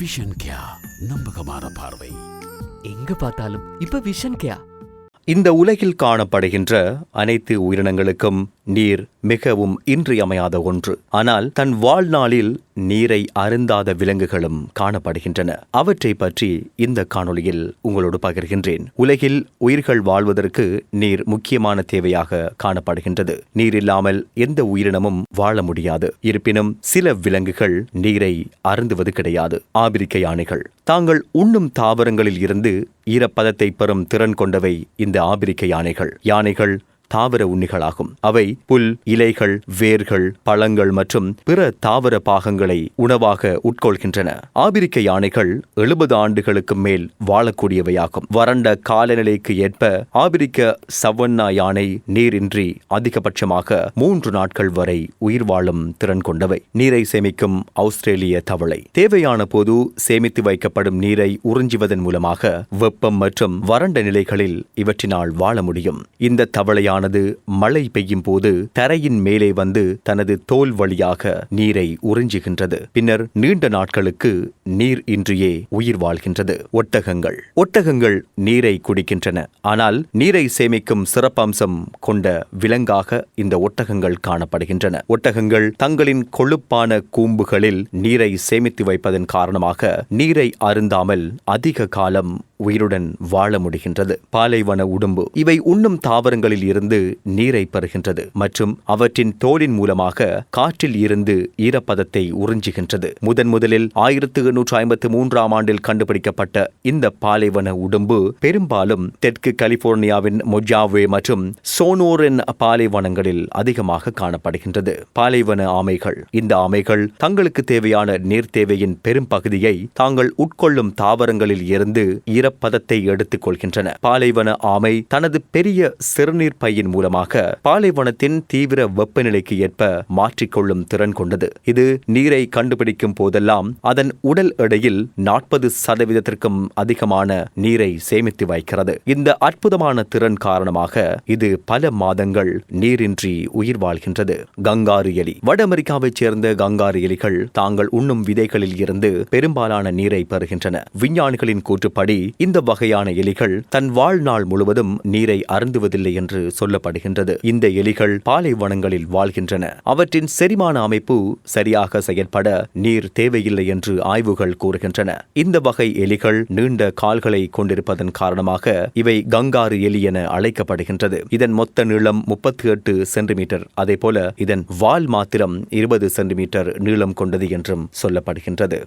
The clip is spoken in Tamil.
விஷன் கியா நம்பகமான பார்வை. எங்க பார்த்தாலும் இப்ப விஷன் கேயா இந்த உலகில் காணப்படுகின்ற அனைத்து உயிரினங்களுக்கும் நீர் மிகவும் இன்றியமையாத ஒன்று. ஆனால் தன் வாழ்நாளில் நீரை அருந்தாத விலங்குகளும் காணப்படுகின்றன. அவற்றை பற்றி இந்த காணொளியில் உங்களோடு பகிர்கின்றேன். உலகில் உயிர்கள் வாழ்வதற்கு நீர் முக்கியமான தேவையாக காணப்படுகின்றது. நீர் இல்லாமல் எந்த உயிரினமும் வாழ முடியாது. இருப்பினும் சில விலங்குகள் நீரை அருந்துவது கிடையாது. ஆபிரிக்க யானைகள். தாங்கள் உண்ணும் தாவரங்களில் இருந்து ஈரப்பதத்தை பெறும் திறன் கொண்டவை இந்த ஆபிரிக்க யானைகள். யானைகள் தாவர உண்ணிகளாகும். அவை புல் இலைகள் வேர்கள் பழங்கள் மற்றும் பிற தாவர பாகங்களை உணவாக உட்கொள்கின்றன. ஆபிரிக்க யானைகள் எழுபது ஆண்டுகளுக்கு மேல் வாழக்கூடியவையாகும். வறண்ட காலநிலைக்கு ஏற்ப ஆபிரிக்க சவன்னா யானை நீரின்றி அதிகபட்சமாக மூன்று நாட்கள் வரை உயிர் வாழும் திறன் கொண்டவை. நீரை சேமிக்கும் ஆஸ்திரேலிய தவளை. தேவையான போது சேமித்து வைக்கப்படும் நீரை உறிஞ்சுவதன் மூலமாக வெப்பம் மற்றும் வறண்ட நிலைகளில் இவற்றினால் வாழ முடியும். இந்த தவளையானது மழை பெய்யும் போது தரையின் மேலே வந்து தனது தோல் வழியாக நீரை உறிஞ்சுகின்றது. பின்னர் நீண்ட நாட்களுக்கு நீர் இன்றியே உயிர் வாழ்கின்றது. ஒட்டகங்கள். ஒட்டகங்கள் நீரை குடிக்கின்றன. ஆனால் நீரை சேமிக்கும் சிறப்பம்சம் கொண்ட விலங்காக இந்த ஒட்டகங்கள் காணப்படுகின்றன. ஒட்டகங்கள் தங்களின் கொழுப்பான கூம்புகளில் நீரை சேமித்து வைப்பதன் காரணமாக நீரை அருந்தாமல் அதிக காலம் உயிருடன் வாழ முடிகின்றது. பாலைவன உடும்பு. இவை உண்ணும் தாவரங்களில் இருந்து நீரை பெறுகின்றது மற்றும் அவற்றின் தோலின் மூலமாக காற்றில் இருந்து ஈரப்பதத்தை உறிஞ்சுகின்றது. முதன் முதலில் ஆயிரத்து எண்ணூற்று ஐம்பத்து மூன்றாம் ஆண்டில் கண்டுபிடிக்கப்பட்ட இந்த பாலைவன உடும்பு பெரும்பாலும் தெற்கு கலிபோர்னியாவின் மொஜாவே மற்றும் சோனோரின் பாலைவனங்களில் அதிகமாக காணப்படுகின்றது. பாலைவன ஆமைகள். இந்த ஆமைகள் தங்களுக்கு தேவையான நீர் தேவையின் பெரும் பகுதியை தாங்கள் உட்கொள்ளும் தாவரங்களில் இருந்து ஈரப்பதத்தை எடுத்துக் கொள்கின்றன. பாலைவன ஆமை தனது பெரிய சிறுநீர் பை பையின் மூலமாக பாலைவனத்தின் தீவிர வெப்பநிலைக்கு ஏற்ப மாற்றிக்கொள்ளும் திறன் கொண்டது. இது நீரை கண்டுபிடிக்கும் போதெல்லாம் அதன் உடல் எடையில் நாற்பது சதவீதத்திற்கும் அதிகமான நீரை சேமித்து வைக்கிறது. இந்த அற்புதமான திறன் காரணமாக இது பல மாதங்கள் நீரின்றி உயிர் வாழ்கின்றது. கங்காரு எலி. வட அமெரிக்காவைச் சேர்ந்த கங்காரு எலிகள் தாங்கள் உண்ணும் விதைகளில் இருந்து பெரும்பாலான நீரை பெறுகின்றன. விஞ்ஞானிகளின் கூற்றுப்படி இந்த வகையான எலிகள் தன் வாழ்நாள் முழுவதும் நீரை அருந்துவதில்லை என்று சொல்லப்படுகின்றது. இந்த எலிகள் பாலைவனங்களில் வாழ்கின்றன. அவற்றின் செரிமான அமைப்பு சரியாக செயற்பட நீர் தேவையில்லை என்று ஆய்வுகள் கூறுகின்றன. இந்த வகை எலிகள் நீண்ட கால்களை கொண்டிருப்பதன் காரணமாக இவை கங்காரு எலி என அழைக்கப்படுகின்றது. இதன் மொத்த நீளம் முப்பத்தி எட்டு சென்டிமீட்டர். அதேபோல இதன் வால் மாத்திரம் இருபது சென்டிமீட்டர் நீளம் கொண்டது என்றும் சொல்லப்படுகின்றது.